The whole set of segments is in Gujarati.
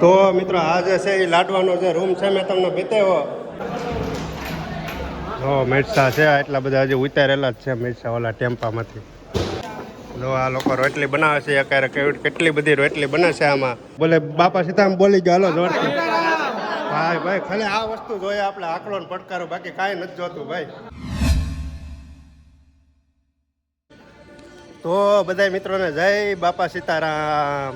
તો મિત્રો, આ જે છે, એ લાડવાનો જે રૂમ છે, મેં તમને બતાવ્યો. જો, મિરસા છે એટલા બધા હજી ઉતારેલા જ છે, મિરસા ટેમ્પામાંથી. જો, આ લોકો રોટલી બનાવે છે, અત્યારે કેવી કેટલી બધી રોટલી બને છે આમાં. બોલે, બાપા સીતારામ બોલી ગયા, હાલો જોરથી ભાઈ ભાઈ, ખાલી આ વસ્તુ જોઈએ, આપણે આકડો ને પડકારો, બાકી કાંઈ નથી જોતું, ભાઈ. તો બધા મિત્રોને જય બાપા સીતારામ.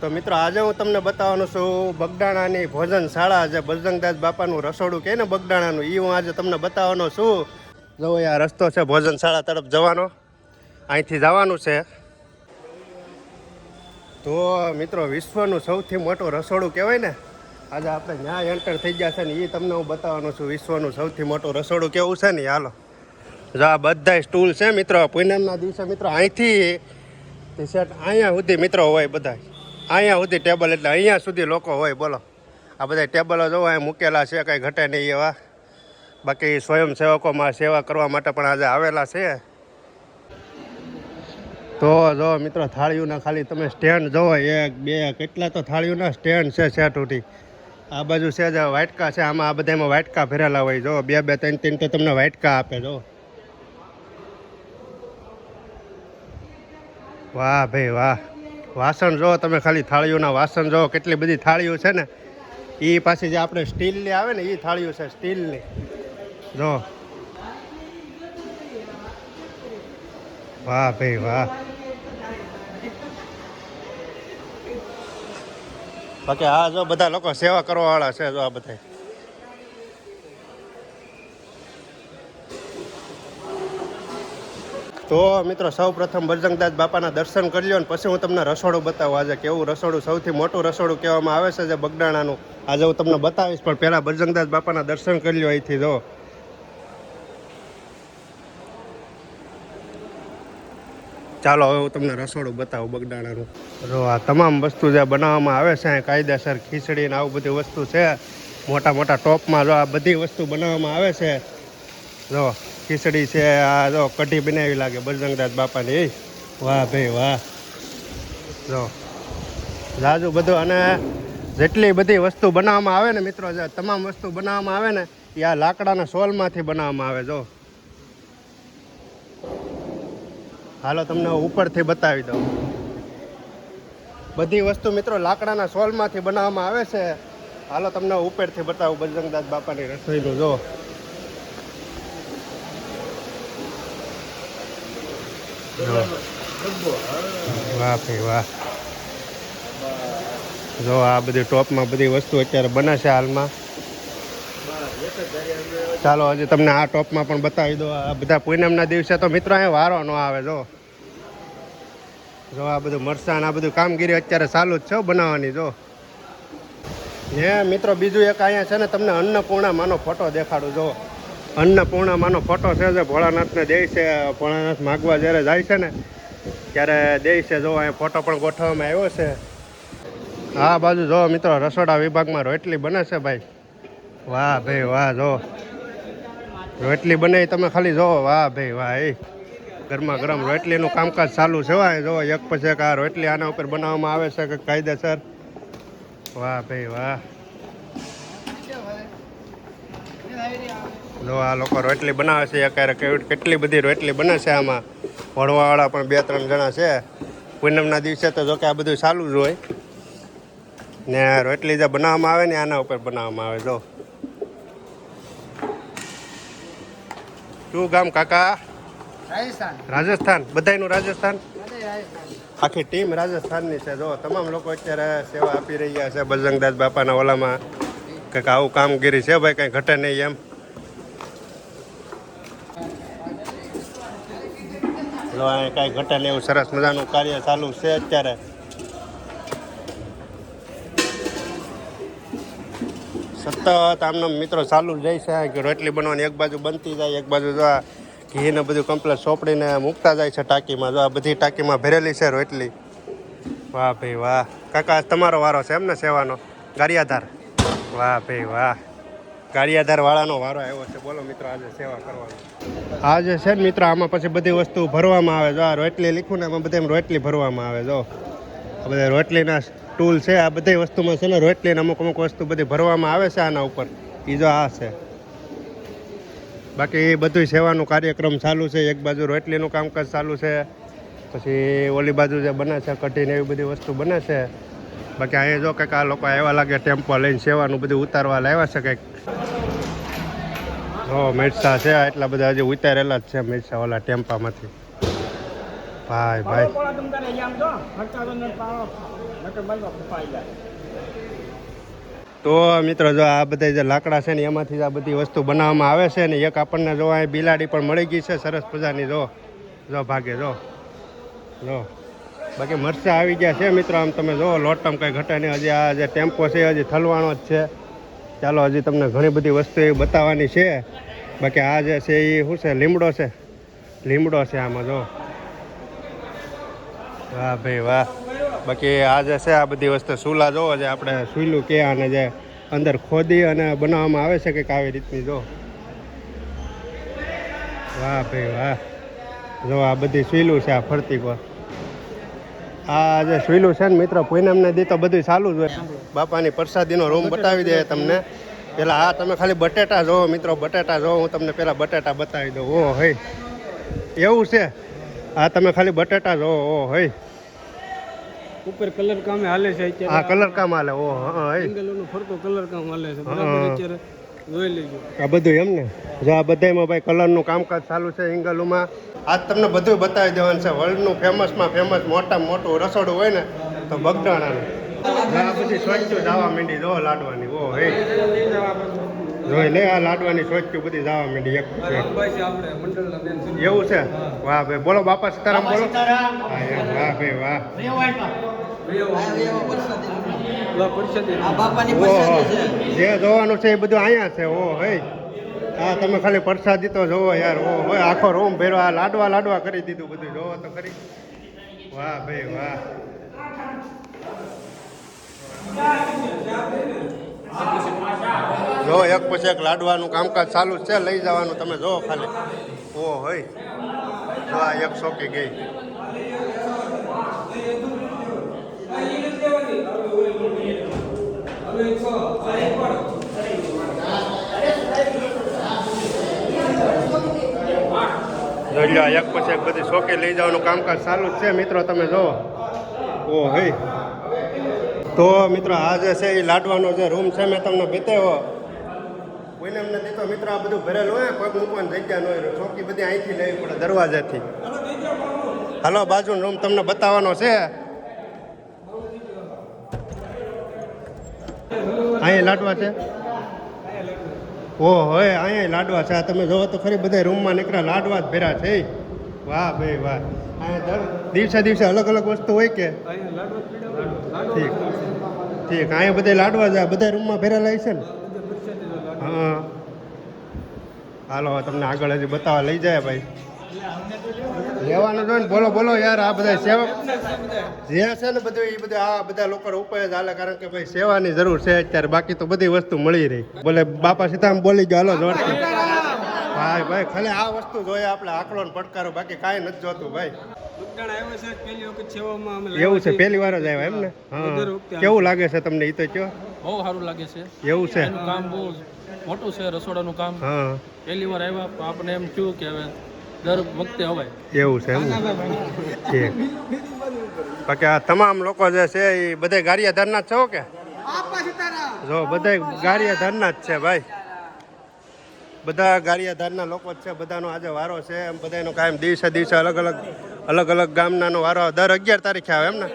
તો મિત્રો, આજે હું તમને બતાવવાનું છું બગડાણાની ભોજન શાળા જે બજરંગદાસ બાપાનું રસોડું કહે ને બગડાણાનું એ હું આજે તમને બતાવવાનો છું. જો આ રસ્તો છે ભોજન શાળા તરફ જવાનો. અહીંથી જવાનું છે. તો મિત્રો, વિશ્વનું સૌથી મોટું રસોડું કહેવાય ને, આજે આપણે ન્યાય એન્ટર થઈ ગયા છે ને એ તમને હું બતાવવાનું છું, વિશ્વનું સૌથી મોટું રસોડું કેવું છે ને, હાલો. જો આ બધા સ્ટૂલ છે મિત્રો, પૂનમના દિવસે મિત્રો, અહીંથી ટી સેટ અહીંયા સુધી મિત્રો હોય બધા અહીંયા સુધી ટેબલ એટલે અહીંયા સુધી લોકો હોય, બોલો. આ બધા ટેબલો જોવો અહીં મૂકેલા છે, કંઈ ઘટે નહીં એવા. બાકી સ્વયંસેવકોમાં સેવા કરવા માટે પણ આજે આવેલા છે. તો જો મિત્રો, થાળીઓના ખાલી તમે સ્ટેન્ડ જોવો, એક, બે, કેટલા તો થાળીઓના સ્ટેન્ડ છે સેટ ઉઠી આ બાજુ છે જે વાટકા છે, આમાં આ બધામાં વાટકા ફેરેલા હોય, જો. બે બે, ત્રણ ત્રણ તો તમને વાટકા આપે, જો. વાહ ભાઈ, વાહ. વાસણ જો, તમે ખાલી થાળીઓના વાસણ જો, કેટલી બધી થાળીઓ છે ને એ પાછી જે આપણે સ્ટીલની આવે ને એ થાળીઓ છે સ્ટીલની. જો. વાહ ભાઈ વાહ. બાકી આ જો બધા લોકો સેવા કરવા વાળા છે, જો આ બધા તો મિત્રો સૌ પ્રથમ બજરંગદાસ બાપાના દર્શન કરી લો અને પછી હું તમને રસોડું બતાવું. આજે કેવું રસોડું? સૌથી મોટું રસોડું કહેવામાં આવે છે જે બગડાણાનું આજે હું તમને બતાવીશ, પણ પહેલાં બજરંગદાસ બાપાના દર્શન કરી લો અહીંથી, જો. ચાલો, હવે હું તમને રસોડું બતાવું બગડાણાનું જો, આ તમામ વસ્તુ જે બનાવવામાં આવે છે અહીં કાયદેસર ખીચડી ને આવું બધી વસ્તુ છે. મોટા મોટા ટોપમાં જો આ બધી વસ્તુ બનાવવામાં આવે છે જો, ખીચડી છે, આ જો, કઢી બનાવી લાગે, બજરંગદાસ બાપાની વાહ ભાઈ, વાહ. જો રાજુ બધું અને જેટલી બધી વસ્તુ બનાવવામાં આવે ને મિત્રો, જે તમામ વસ્તુ બનાવવામાં આવે ને, એ આ લાકડાના સોલમાંથી બનાવવામાં આવે, જો. હાલો, તમને ઉપરથી બતાવી દઉં. બધી વસ્તુ મિત્રો લાકડાના સોલમાંથી બનાવવામાં આવે છે. હાલો, તમને ઉપરથી બતાવું બજરંગદાસ બાપાની રસોઈનું, જો. વાહ ભાઈ, વાહ. જો આ બધી ટોપમાં બધી વસ્તુ અત્યારે બને છે હાલમાં. ચાલો હજી તમને આ ટોપમાં પણ બતાવી દો આ બધા પૂનમના દિવસે તો મિત્રો અહીંયા વારો ન આવે, જો. જો આ બધું મરસાણ, આ બધું કામગીરી અત્યારે ચાલુ જ છે બનાવવાની, જો. ને મિત્રો, બીજું એક અહીંયા છે ને, તમને અન્નપૂર્ણા માનો ફોટો દેખાડું, જો. અન્નપૂર્ણા માનો ફોટો છે જે ભોળાનાથને દે છે. ભોળાનાથ માગવા જ્યારે જાય છે ને, ત્યારે દે છે. જો અહીંયા ફોટો પણ ગોઠવવામાં આવ્યો છે. આ બાજુ જો મિત્રો, રસોડા વિભાગમાં રોટલી બને છે ભાઈ. વાહ ભાઈ, વાહ, જો. રોટલી બને તમે ખાલી જો. વાહ ભાઈ, વાહ એ ગરમા ગરમ રોટલીનું કામકાજ ચાલુ છે વાહ જો, એક પછી એક આ રોટલી આના ઉપર બનાવવામાં આવે છે કે કાયદેસર. વાહ ભાઈ, વાહ. જો આ લોકો રોટલી બનાવે છે. અત્યારે કેવી કેટલી બધી રોટલી બને છે આમાં. ભણવાવાળા પણ બે ત્રણ જણા છે. પૂનમના દિવસે તો જોકે આ બધું ચાલુ જ હોય. ને રોટલી જે બનાવવામાં આવે ને આના ઉપર બનાવવામાં આવે જો. શું ગામ કાકા? રાજસ્થાન. બધાનું રાજસ્થાન. આખી ટીમ રાજસ્થાનની છે જો. તમામ લોકો અત્યારે સેવા આપી રહ્યા છે. બજરંગદાસ બાપાના ઓલામાં. કંઈક આવું કામગીરી છે ભાઈ? કંઈ ઘટે નહીં એમ? જો અહીં કાંઈ ઘટે નહીં, એવું સરસ મજાનું કાર્ય ચાલુ છે અત્યારે. સતત આમના મિત્રો ચાલુ જ જાય છે રોટલી બનવાની એક બાજુ બનતી જાય, એક બાજુ જો આ ઘી ને બધું કમ્પ્લેટ સોંપડીને મૂકતા જાય છે ટાંકીમાં. જો આ બધી ટાંકીમાં ભરેલી છે રોટલી. વાહ ભાઈ વાહ. કાકા તમારો વારો છે એમ ને સેવાનો? ગારિયાધાર. વાહ ભાઈ વાહ. વાળાનો વારો આવ્યો છે. બોલો મિત્રો, આજે સેવા કરવાનો. આજે છે ને મિત્રો, આમાં પછી બધી વસ્તુ ભરવામાં આવે જો આ રોટલી લીખું ને આમાં બધા રોટલી ભરવામાં આવે જો આ બધા રોટલીના ટૂલ છે, આ બધી વસ્તુમાં છે ને રોટલી ને અમુક અમુક વસ્તુ બધી ભરવામાં આવે છે આના ઉપર. એ જો આ છે. બાકી એ બધું સેવાનું કાર્યક્રમ ચાલુ છે. એક બાજુ રોટલીનું કામકાજ ચાલુ છે, પછી ઓલી બાજુ જે બને છે, કઢીને એવી બધી વસ્તુ બને છે. બાકી અહીંયા જો કંઈક આ લોકો આવ્યા લાગે ટેમ્પો લઈને સેવાનું બધું ઉતારવા લાવ્યા છે કંઈક. જો મિરસા છે એટલા બધા હજી ઉતારેલા જ છે મિરસા ઓલા ટેમ્પામાંથી. ભાઈ ભાઈ. તો મિત્રો જો આ બધા જે લાકડા છે ને એમાંથી જ આ બધી વસ્તુ બનાવવામાં આવે છે ને એક આપણને જો અહીં બિલાડી પણ મળી ગઈ છે સરસ મજાની જો. જો ભાગે જો. જો. બાકી મરચાં આવી ગયા છે મિત્રો આમ તમે જો લોટમ કંઈ ઘટે નહીં. હજી આ જે ટેમ્પો છે હજી થલવાનો જ છે. ચાલો, હજી તમને ઘણી બધી વસ્તુ એવી બતાવવાની છે. બાકી આ જે છે એ શું છે? લીમડો છે. લીમડો છે આમાં, જો. વાહ ભાઈ વાહ. બાકી આ જે છે આ બધી વસ્તુ સુલા જોવો છે આપણે સુઈલું કે અને જે અંદર ખોદી અને બનાવવામાં આવે છે કંઈક આવી રીતની, જો. વાહ ભાઈ વાહ. જો આ બધી સુઈલું છે આ ફરતી પર. આ જે સુઈલું છે ને મિત્રો પૂનમને દી તો બધું ચાલુ જ હોય. બાપાની પ્રસાદીનો રૂમ બતાવી દે તમને. પેલા આ તમે ખાલી બટેટા જોવો મિત્રો બટેટા જોવો હું તમને પેલા બટેટા બતાવી દઉં. ઓ હઈ. એવું છે? આ તમે ખાલી બટેટા જોવો ઓ હઈ. ઉપર કલર કામે હાલે છે આ કલર કામ હાલે ઓ હા કલર કામ હાલે છે. જોઈ લેજો આ બધું એમ ને? જો આ બધામાં ભાઈ કલરનું કામકાજ ચાલુ છે એંગલોમાં આજ તમને બધું બતાવી દેવાનું છે. વર્લ્ડનું ફેમસમાં ફેમસ મોટામાં મોટું રસોડું હોય ને તો બગડાણાનું બધી સ્વચ્છ જવા માંડી જો લાડવાની ઓ હે. જોઈ લે આ લાડવાની સ્વચ્છ બધી જવા માંડી એક પછી એવું છે? વાહ ભાઈ બોલો બાપા સીતારામ બોલો. હા ભાઈ વાહ. ઓહો જે જોવાનું છે એ બધું અહીંયા છે ઓ હે હા તમે ખાલી પ્રસાદી તો જોવો યાર ઓ હોય આખો રૂમ ભેરો આ લાડવા લાડવા કરી દીધું બધું જોવો તો કરી વાહ ભાઈ વાહ. જો એક પછી એક લાડવાનું કામકાજ ચાલુ છે લઈ જવાનું તમે જો ખાલી. ઓ હોય જો આ એક શોકી ગઈ. જોઈ લો એક પછી એક બધી શોકે લઈ જવાનું કામકાજ ચાલુ જ છે, મિત્રો, તમે જો ઓ, હે. તો મિત્રો, આ જે છે એ લાડવાનો જે રૂમ છે, મેં તમને બતાવ્યો. કોઈને એમને દીધો મિત્રો, આ બધું ભરેલું હોય, પગ મૂકવાની જગ્યા ન હોય ચોકી બધી અહીંથી લેવી પડે, દરવાજાથી. હાલો, બાજુનો રૂમ તમને બતાવવાનો છે. અહીંયા લાડવા છે? ઓ હોય અહીંયા લાડવા છે. આ તમે જોવો તો ખરી બધા રૂમમાં નીકળ્યા લાડવા જ ભેરા છે. વાહ ભાઈ વાહ. અહીંયા દર દિવસે દિવસે અલગ અલગ વસ્તુ હોય કે? ઠીક ઠીક. અહીંયા બધા લાડવા છે આ બધા રૂમમાં ભેરેલા છે ને? હા હાલો તમને આગળ હજી બતાવવા લઈ જાય ભાઈ. લેવાનું જોઈએ બોલો બોલો યાર આ બધા સેવા જે છે ને બધું એ બધા આ બધા લોકો ઉપાય જ હાલે કારણ કે ભાઈ સેવાની જરૂર છે અત્યારે. બાકી તો બધી વસ્તુ મળી રહી. બોલે બાપા સીતામ બોલી ગયો હાલો જોરથી. ભાઈ ભાઈ ખાલી આ વસ્તુ જોઈએ આપણે આકલો ને પડકારો બાકી કાંઈ નથી જોતું ભાઈ. એવું છે પહેલી વાર જ આવ્યા એમ ને? હા કેવું લાગે છે તમને એ તો કયો? બહુ સારું લાગે છે. એવું છે? કામ બહુ મોટું છે રસોડાનું કામ. હા. પહેલી વાર આવ્યા આપણે એમ થયું કે હવે દર વખતે અવાય. એવું છે એમ? બાકી આ તમામ લોકો જે છે એ બધા ગારિયાધારના જ છો કે? જો, બધા ગારિયાધારના જ છે ભાઈ. બધા ગારિયાધારના લોકો જ છે, બધાનો આજે વારો છે એમ, બધાનો કાયમ દિવસે દિવસે અલગ અલગ અલગ અલગ ગામનાનો વારો. દર અગિયાર તારીખે આવે એમ ને?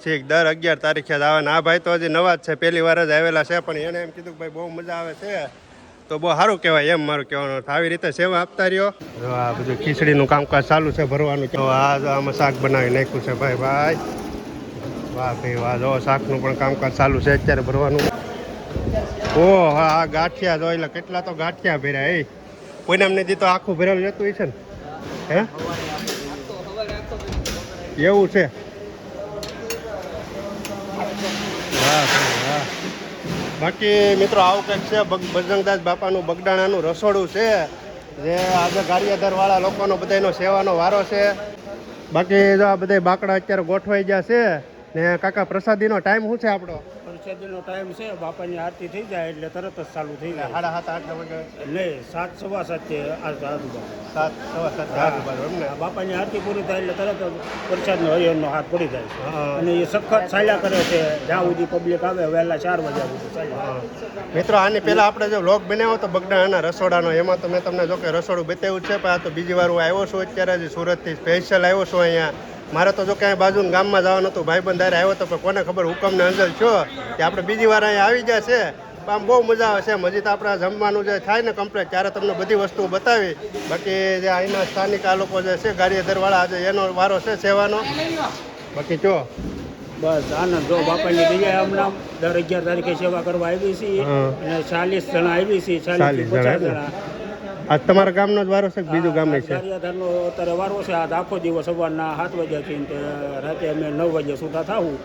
ઠીક, દર અગિયાર તારીખે જ આવે ને. આ ભાઈ તો હજી નવા જ છે, પહેલી વાર જ આવેલા છે, પણ એને એમ કીધું કે ભાઈ બહુ મજા આવે છે. તો બહુ સારું કહેવાય એમ મારું કહેવાનું. આવી રીતે સેવા આપતા રહ્યો. આ બધું ખીચડીનું કામકાજ ચાલુ છે, ભરવાનું. તો આ આમાં શાક બનાવી નાખ્યું છે, ભાઈ ભાઈ. વાહ ભાઈ, વાહ. જો શાકનું પણ કામકાજ ચાલુ છે, અત્યારે ભરવાનું. ઓ, હા, આ ગાંઠિયા જો, એટલે કેટલા તો ગાંઠિયા ભર્યા એ કોઈને અમને તો આખું ભરેલું જતું છે ને? હે? એવું છે. વાહ વાહ. બાકી મિત્રો, આવું કંઈક છે બજરંગદાસ બાપાનું બગડાણાનું રસોડું છે. જે આજે ગારિયાધરવાળા લોકોનો બધાનો સેવાનો વારો છે. બાકી જો આ બધા બાકડા અત્યારે ગોઠવાઈ ગયા છે, ને કાકા પ્રસાદીનો ટાઈમ શું છે આપણો? પરિષદનો ટાઈમ છે બાપાની આરતી થઈ જાય એટલે તરત જ ચાલુ થઈ જાય. સાડા સાત આઠ વાગે નહીં સાત સવા સાત આજુબાજુ સાત સવા સાત આજુબાજુ એમ ને બાપાની આરતી પૂરી થાય એટલે તરત જ પ્રસાદનો હરિયરનો હાથ પડી જાય અને એ સખત ચાલ્યા કરે છે. જ્યાં સુધી પબ્લિક આવે વહેલા ચાર વાગ્યા સુધી. મિત્રો આની પહેલા આપણે જો વ્લોગ બનાવ્યો તો બગડાના રસોડાનો એમાં તો મેં તમને જો કે રસોડું બતાવ્યું છે પણ આ તો બીજી વાર હું આવ્યો છું અત્યારે જ સુરતથી સ્પેશિયલ આવ્યો છું અહીંયા. મારે તો જો ક્યાંય બાજુ ગામમાં જવાનું હતું ભાઈબંધ હારે આવ્યો તો પણ કોને ખબર હુકમને અંદર છો કે આપણે બીજી વાર અહીંયા આવી ગયા છે. આમ બહુ મજા આવે છે મજી તો આપણે જમવાનું જે થાય ને કમ્પ્લેટ ત્યારે તમને બધી વસ્તુઓ બતાવી. બાકી જે અહીંના સ્થાનિક આ લોકો જે છે ગાડીધરવાળા આજે એનો વારો છે સેવાનો. બાકી જો. બસ આનંદ. જો બાપાની બીજા હમણાં. દર અગિયાર તારીખે સેવા કરવા આવી હા. અને ચાલીસ જણા આવી છીએ ચાલીસ 40 પચાસ જણા. આજ તમારા ગામનો જ વારો છે કે બીજું ગામે છે? ગારિયાધારનો અત્યારે વારો છે. આજ આખો દિવસ સવારના સાત વાગ્યાથી ને રાતે અમે નવ વાગ્યા સુધા થાવું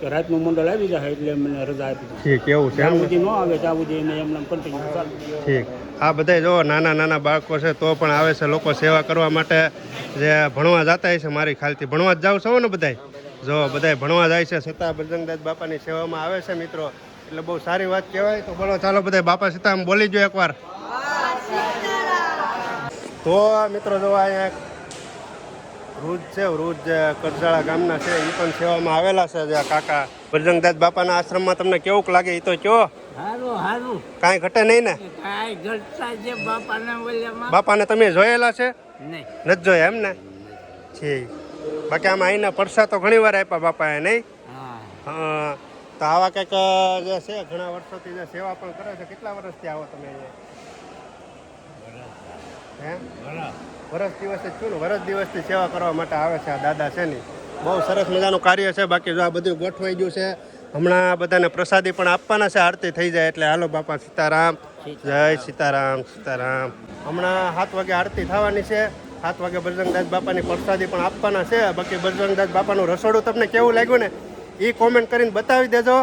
કે રાતનું મંડળ આવી જાય એટલે મને રજા આપી ઠીક એવું છે જ્યાં સુધી ન આવે ત્યાં સુધી અમે એમને કન્ટિન્યુ ચાલુ ઠીક. આ બધા જો નાના નાના બાળકો છે તો પણ આવે છે લોકો સેવા કરવા માટે. જે ભણવા જતા હોય છે મારી ખ્યાલથી. ભણવા જ જાવ છો ને બધાય? જો બધાય ભણવા જાય છે. છતાં બજરંગદાસ બાપાની સેવામાં આવે છે મિત્રો. એટલે બહુ સારી વાત કહેવાય. તો બોલો ચાલો બધા બાપા સીતા આમ બોલી જો એકવાર. તો મિત્રો જો અહીંયા વૃદ્ધ છે વૃદ્ધ જે કરજાળા ગામના છે એ પણ સેવામાં આવેલા છે જે કાકા. ભરજંગદાસ બાપાના આશ્રમમાં તમને કેવું લાગે એ તો કયો? કાંઈ ઘટે નહીં ને? બાપાના તમે જોયેલા છે? નથી જોયા એમ ને? ઠીક. બાકી આમાં અહીંના પરસા તો ઘણી વાર આપ્યા બાપાએ નહીં? હા. તો આવા કંઈક જે છે ઘણા વર્ષોથી જે સેવા પણ કરે છે કેટલા વર્ષથી આવો તમે અહીંયા? હે? વરસ દિવસે છું ને વરસ દિવસથી સેવા કરવા માટે આવે છે આ દાદા છે ને. બહુ સરસ મજાનું કાર્ય છે બાકી જો આ બધું ગોઠવાઈ ગયું છે હમણાં બધાને પ્રસાદી પણ આપવાના છે આરતી થઈ જાય એટલે હાલો બાપા સીતારામ. જય સીતારામ. સીતારામ હમણાં સાત વાગે આરતી થવાની છે સાત વાગે બજરંગદાસ બાપાની પ્રસાદી પણ આપવાના છે બાકી બજરંગદાસ બાપાનું રસોડું તમને કેવું લાગ્યું ને એ કોમેન્ટ કરીને બતાવી દેજો.